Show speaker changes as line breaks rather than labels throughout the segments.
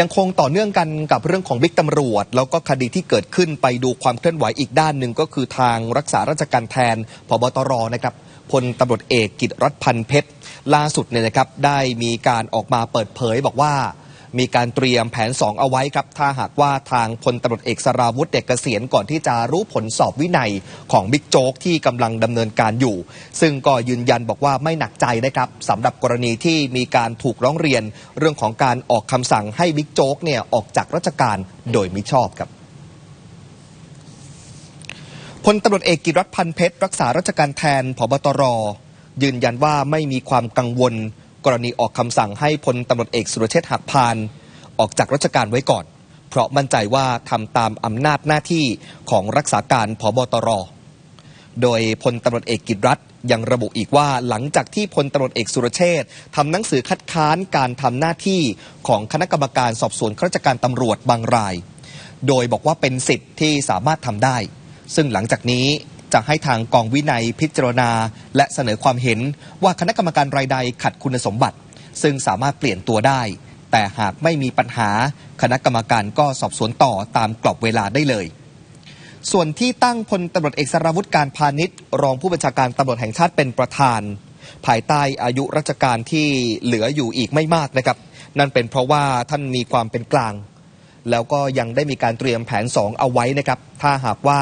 ยังคงต่อเนื่องกันกับเรื่องของบิ๊กตำรวจ แล้วก็คดีที่เกิดขึ้นไปดูความเคลื่อนไหวอีกด้านหนึ่งก็คือทางรักษาราชการแทนพบตรนะครับพลตำรวจเอกกิตรัฐพันเพชรล่าสุดเนี่ยนะครับได้มีการออกมาเปิดเผยบอกว่า มีการเตรียมแผน 2 เอาไว้ครับ ถ้าหากว่าทางพลตำรวจเอกสราวุธเด็กเกษียณก่อนที่จะรู้ผลสอบวินัยของบิ๊กโจ๊กที่กำลังดำเนินการอยู่ ซึ่งก็ยืนยันบอกว่าไม่หนักใจนะครับสำหรับกรณีที่มีการถูกร้องเรียน เรื่องของการออกคำสั่งให้บิ๊กโจ๊กเนี่ยออกจากราชการโดยมิชอบครับพลตำรวจเอกกิตรัฐพันเพชรรักษาราชการแทนผบตรยืนยันว่าไม่มีความกังวล กรณีออกคำสั่งให้พลตำรวจเอกสุรเชษฐ์หักพาน ออกจากราชการไว้ก่อน เพราะมั่นใจว่าทำตามอำนาจหน้าที่ของรักษาการผบตร โดยพลตำรวจเอกกิตรัฐยังระบุอีกว่าหลังจากที่พลตำรวจเอกสุรเชษฐ์ทำหนังสือคัดค้านการทำหน้าที่ของคณะกรรมการสอบสวนข้าราชการตำรวจบางราย โดยบอกว่าเป็นสิทธิ์ที่สามารถทำได้ ซึ่งหลังจากนี้ จะให้ทางกองวินัยพิจารณา และเสนอความเห็นว่าคณะกรรมการรายใดขัดคุณสมบัติ ซึ่งสามารถเปลี่ยนตัวได้ แต่หากไม่มีปัญหา คณะกรรมการก็สอบสวนต่อตามกรอบเวลาได้เลย ส่วนที่ตั้งพลตำรวจเอกสราวุธการพาณิชย์ รองผู้บัญชาการตำรวจแห่งชาติเป็นประธาน ภายใต้อายุราชการที่เหลืออยู่อีกไม่มากนะครับ นั่นเป็นเพราะว่าท่านมีความเป็นกลาง แล้วก็ยังได้มีการเตรียมแผน 2 เอาไว้นะครับ ถ้าหากว่า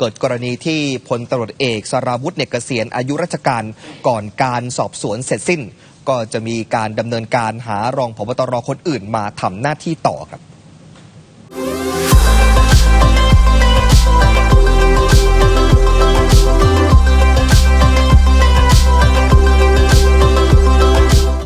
เกิดกรณีที่พลตำรวจเอกสราวุฒิเนกเกษียณอายุราชการก่อนการสอบสวนเสร็จสิ้น ก็จะมีการดำเนินการหารองผบตรคนอื่นมาทำหน้าที่ต่อครับ